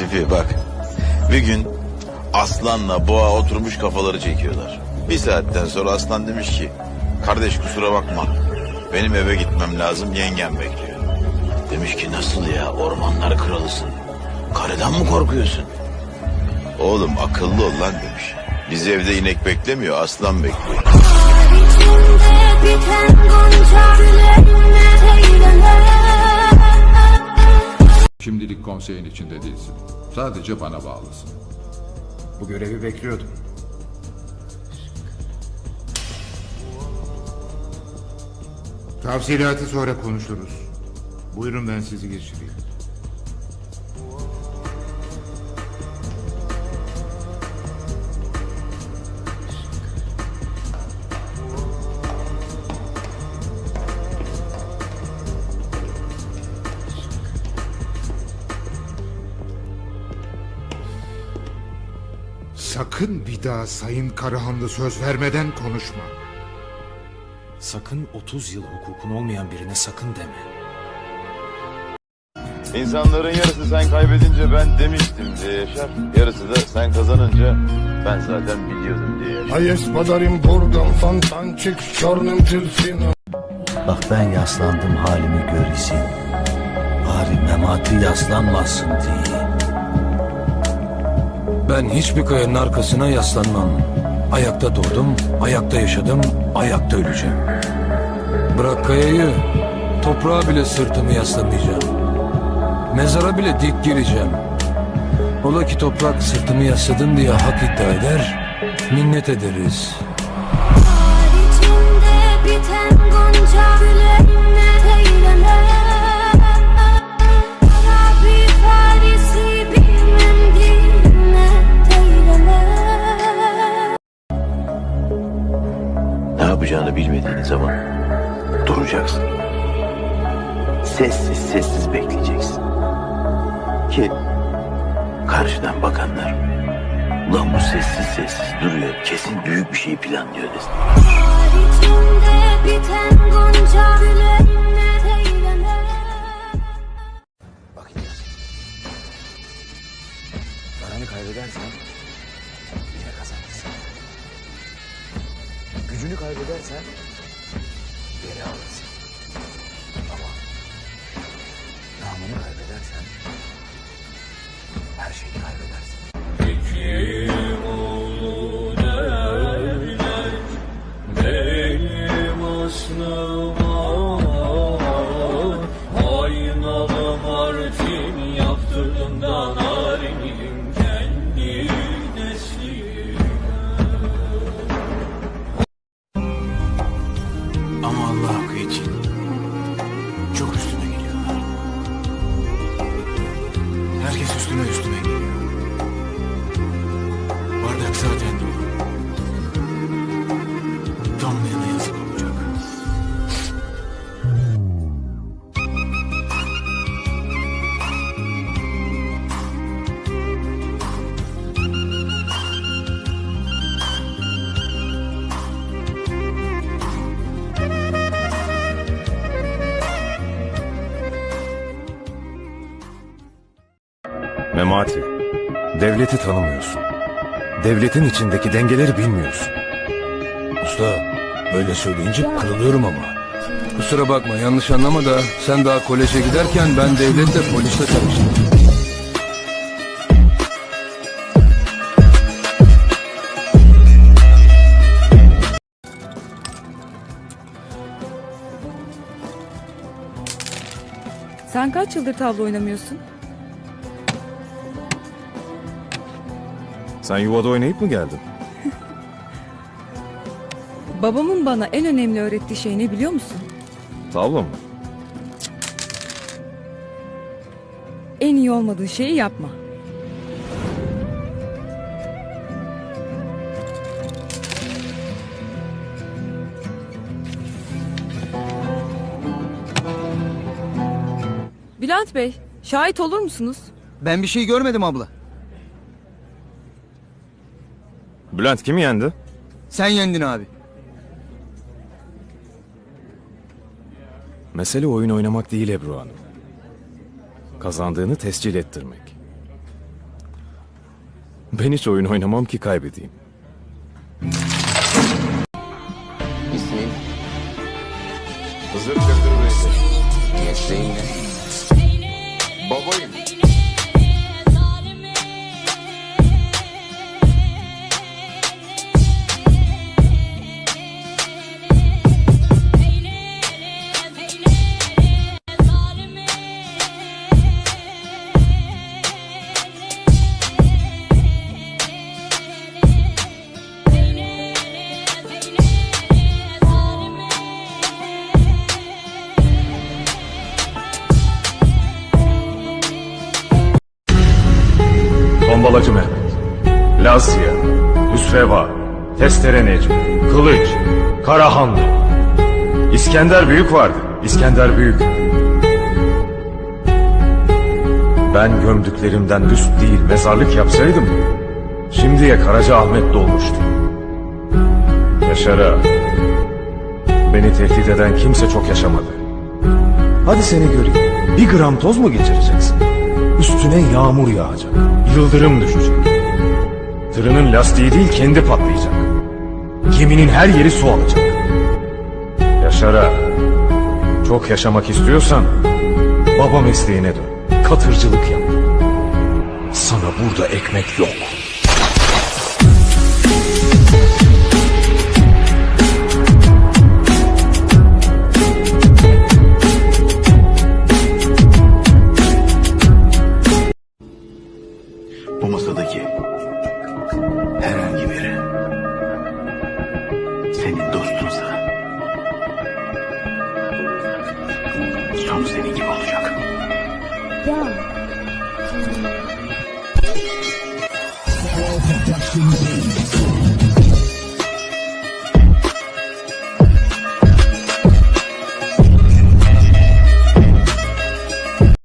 Latifi bak. Bir gün aslanla boğa oturmuş kafaları çekiyorlar. Bir saatten sonra aslan demiş ki... Kardeş kusura bakma. Benim eve gitmem lazım yengem bekliyor. Demiş ki nasıl ya ormanlar kralısın. Karıdan mı korkuyorsun? Oğlum akıllı ol lan demiş. Biz evde inek beklemiyor aslan bekliyor. Biten gonca Şimdilik konseyin içinde değilsin. Sadece bana bağlısın. Bu görevi bekliyordum. Tavsilatı sonra konuşuruz. Buyurun ben sizi geçireyim. Sakın bir daha Sayın Karahanlı söz vermeden konuşma. Sakın 30 yıl hukukun olmayan birine sakın deme. İnsanların yarısı sen kaybedince ben demiştim diye yaşar. Yarısı da sen kazanınca ben zaten biliyordum diye yaşar. Jest podarym burgom fontancik z czarnym tylfiną. Bak ben yaslandım halimi göresin. Bari memati yaslanmasın diye. Ben hiçbir kayanın arkasına yaslanmam. Ayakta doğdum, ayakta yaşadım, ayakta öleceğim. Bırak kayayı, toprağa bile sırtımı yaslamayacağım. Mezara bile dik gireceğim. Ola ki toprak sırtımı yasladın diye hak iddia eder, minnet ederiz. İçimde biten gonca gülerine eğlenir Ne yapacağını bilmediğin zaman duracaksın. Sessiz sessiz bekleyeceksin. Ki karşıdan bakanlar ulan bu sessiz sessiz duruyor kesin büyük bir şey planlıyor desin. İçimde biten gonca gülerine eğlenir Bak İlyas. Paranı kaybedersen Gücünü kaybedersen geri alırsın. Ama namını kaybedersen her şeyi kaybedersin. Hakkı için çok üstüme geliyorlar. Herkes üstüme üstüme geliyor. Memati, devleti tanımıyorsun. Devletin içindeki dengeleri bilmiyorsun. Usta böyle söyleyince kırılıyorum ama. Kusura bakma yanlış anlama da sen daha koleje giderken ben devletle polisle çalıştım. Sen kaç yıldır tavla oynamıyorsun? Sen yuvada oynayıp mı geldin? Babamın bana en önemli öğrettiği şey ne biliyor musun? Tavla mı? En iyi olmadığı şeyi yapma. Bülent Bey, şahit olur musunuz? Ben bir şey görmedim abla. Bülent kimi yendi? Sen yendin abi. Mesele oyun oynamak değil Ebru Hanım. Kazandığını tescil ettirmek. Ben hiç oyun oynamam ki kaybedeyim. İsmin, Hızır Çakır ne? Babayım. Hüsreva, Testere Necmi, Kılıç, Karahanlı. İskender Büyük vardı, İskender Büyük. Ben gömdüklerimden üst değil mezarlık yapsaydım, şimdiye Karaca Ahmet dolmuştu. Yaşara, beni tehdit eden kimse çok yaşamadı. Hadi seni göreyim, bir gram toz mu geçireceksin? Üstüne yağmur yağacak. Yıldırım düşecek. Tırının lastiği değil kendi patlayacak. Geminin her yeri su alacak. Yaşara. Çok yaşamak istiyorsan baba mesleğine dön. Katırcılık yap. Sana burada ekmek yok. Bu masadaki Ya.